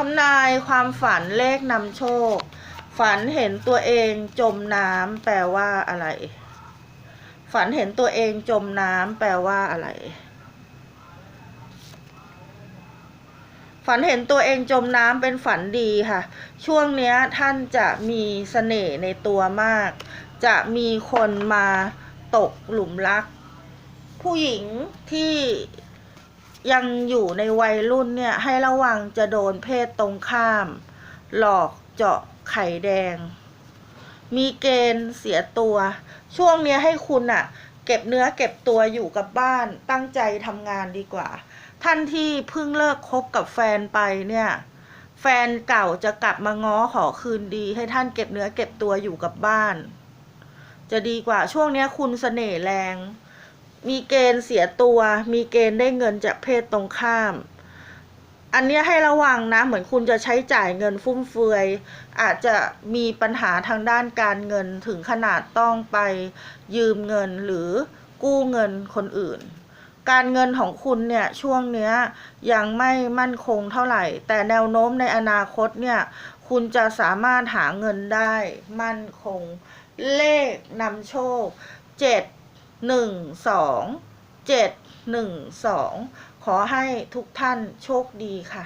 ทำนายความฝันเลขนำโชค ฝันเห็นตัวเองจมน้ำแปลว่าอะไร ฝันเห็นตัวเองจมน้ำแปลว่าอะไร ฝันเห็นตัวเองจมน้ำเป็นฝันดีค่ะ ช่วงเนี้ยท่านจะมีเสน่ห์ในตัวมาก จะมีคนมาตกหลุมรัก ผู้หญิงที่ ยังอยู่ในวัยรุ่นเนี่ยให้ระวังจะโดนเพศตรงข้าม หลอกเจาะไข่แดง มีเกณฑ์เสียตัว ช่วงนี้ให้คุณอะเก็บเนื้อเก็บตัวอยู่กับบ้านตั้งใจทำงานดีกว่า ท่านที่เพิ่งเลิกคบกับแฟนไปเนี่ย แฟนเก่าจะกลับมาง้อขอคืนดี ให้ท่านเก็บเนื้อเก็บตัวอยู่กับบ้าน จะดีกว่าช่วงนี้คุณเสน่ห์แรง มีเกณฑ์เสียตัว มีเกณฑ์ได้เงินจากเพศตรงข้าม อันเนี้ยให้ระวังนะ เหมือนคุณจะใช้จ่ายเงินฟุ่มเฟือย อาจจะมีปัญหาทางด้านการเงินถึงขนาดต้องไปยืมเงินหรือกู้เงินคนอื่น การเงินของคุณเนี่ยช่วงเนี้ยยังไม่มั่นคงเท่าไหร่ แต่แนวโน้มในอนาคตเนี่ยคุณจะสามารถหาเงินได้มั่นคง เลขนำโชคเจ็ด หนึ่งสองเจ็ดหนึ่งสองขอให้ทุกท่านโชคดีค่ะ